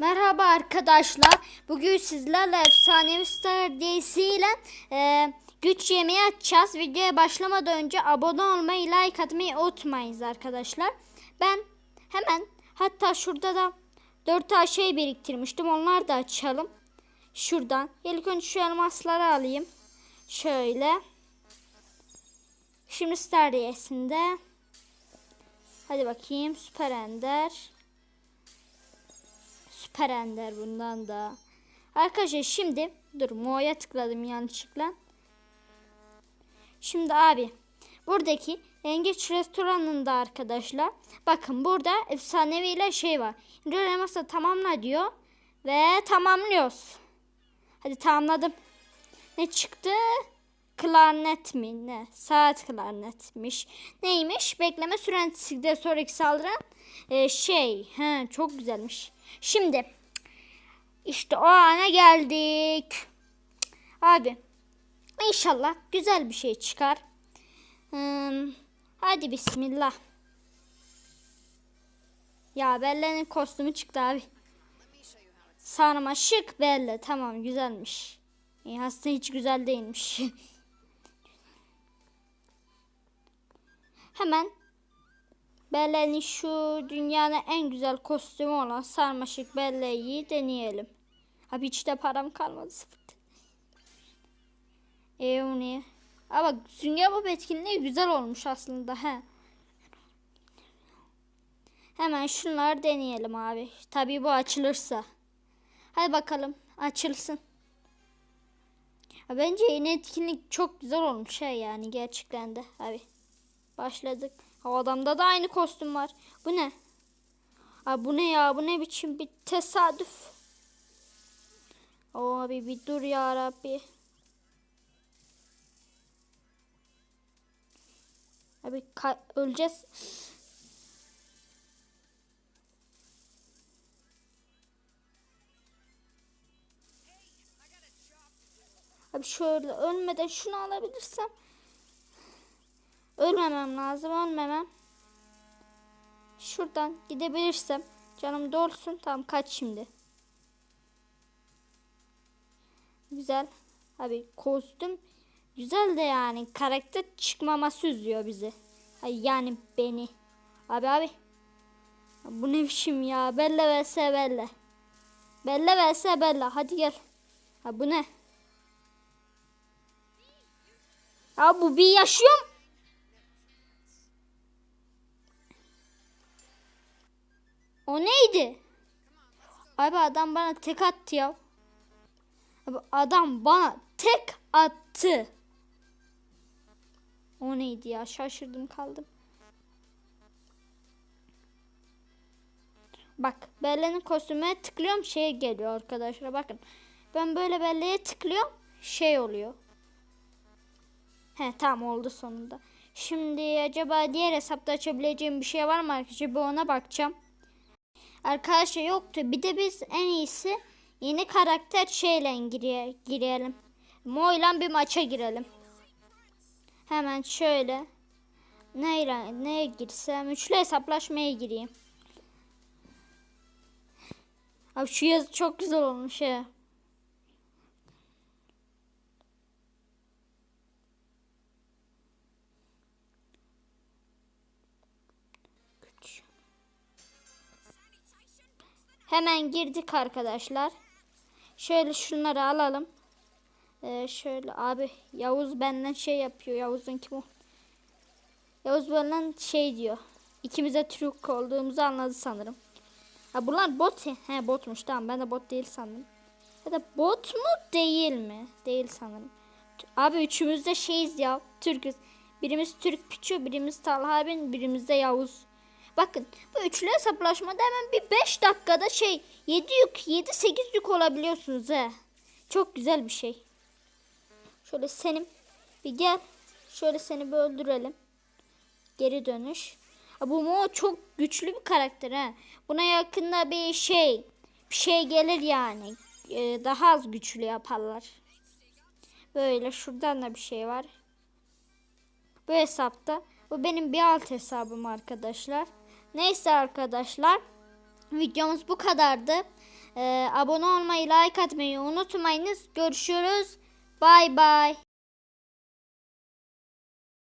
Merhaba arkadaşlar. Bugün sizlerle Efsanevi Star DC ile e, güç yemeği açacağız. Videoya başlamadan önce abone olmayı, like atmayı unutmayınız arkadaşlar. Ben hemen hatta şurada da 4 tane şey biriktirmiştim. Onları da açalım. Şuradan. İlk önce şu elmasları alayım. Şöyle. Şimdi Star DC'sinde. Hadi bakayım. Süper Ender. Süper Ender bundan da. Arkadaşlar şimdi dur Mo'ya tıkladım yanlışlıkla. Şimdi abi buradaki Yengeç restoranında arkadaşlar. Bakın burada efsanevi ile şey var. İndiriyor elmasla tamamla diyor. Ve tamamlıyoruz. Hadi tamamladım. Ne çıktı? Klarnet mi? Ne? Saat klarnetmiş. Neymiş? Bekleme süresi sonraki saldıran e, şey. He, çok güzelmiş. Şimdi işte o ana geldik. Abi inşallah güzel bir şey çıkar. Hmm, hadi bismillah. Ya Belle'nin kostümü çıktı abi. Sarma şık Belle. Tamam güzelmiş. İyi, aslında hiç güzel değilmiş. Hemen Belle'nin şu dünyanın en güzel kostümü olan sarmaşık Belle'yi deneyelim. Abi hiç de param kalmadı sıfır. E o ne? Ama Sünger Bob etkinliği güzel olmuş aslında he. Hemen şunları deneyelim abi. Tabii bu açılırsa. Hadi bakalım açılsın. Bence yeni etkinlik çok güzel olmuş şey yani gerçekten de abi. Başladık. Ha, adamda da aynı kostüm var. Bu ne? Abi bu ne ya? Bu ne biçim bir tesadüf? O abi bir dur ya Rabbi. Abi öleceğiz. Abi şöyle ölmeden şunu alabilirsem. Ölmemem lazım ölmemem. Şuradan gidebilirsem. Canım dolsun. Tamam kaç şimdi. Güzel. Abi kostüm güzel de yani karakter çıkmaması üzüyor bizi. Ay yani beni. Abi abi. Bu ne biçim ya? Belle vs Belle. Belle vs Belle. Hadi gel. Ha bu ne? Ya bu bir yaşıyor mu? O neydi? Abi adam bana tek attı ya. Abi adam bana tek attı. O neydi ya? Şaşırdım kaldım. Bak Belle'nin kostümüne tıklıyorum şey geliyor arkadaşlar bakın. Ben böyle Belle'ye tıklıyorum şey oluyor. He tamam oldu sonunda. Şimdi acaba diğer hesapta açabileceğim bir şey var mı arkadaşlar? Bir ona bakacağım. Arkadaşlar yoktu. Bir de biz en iyisi yeni karakter şeyle gire, girelim. Mo'yla bir maça girelim. Hemen şöyle. Neyle, neye girsem? Üçlü hesaplaşmaya gireyim. Abi şu yazı çok güzel olmuş ya. Hemen girdik arkadaşlar. Şöyle şunları alalım. Ee, şöyle abi Yavuz benden şey yapıyor. Yavuz'un kim o? Yavuz benden şey diyor. İkimize Türk olduğumuzu anladı sanırım. Ha bunlar bot. He botmuş tamam ben de bot değil sandım. Ya da bot mu değil mi? Değil sanırım. Abi üçümüz de şeyiz ya. Türk'üz. Birimiz Türk Piço, birimiz Talha abin, birimiz de Yavuz. Bakın bu üçlü hesaplaşmada hemen bir 5 dakikada şey 7 yük 7 8 yük olabiliyorsunuz he. Çok güzel bir şey. Şöyle senin bir gel. Şöyle seni bir öldürelim. Geri dönüş. Bu Mo çok güçlü bir karakter ha. Buna yakında bir şey bir şey gelir yani. Ee, daha az güçlü yaparlar. Böyle şuradan da bir şey var. Bu hesapta. Bu benim bir alt hesabım arkadaşlar. Neyse arkadaşlar. Videomuz bu kadardı. Ee, abone olmayı, like atmayı unutmayınız. Görüşürüz. Bay bay.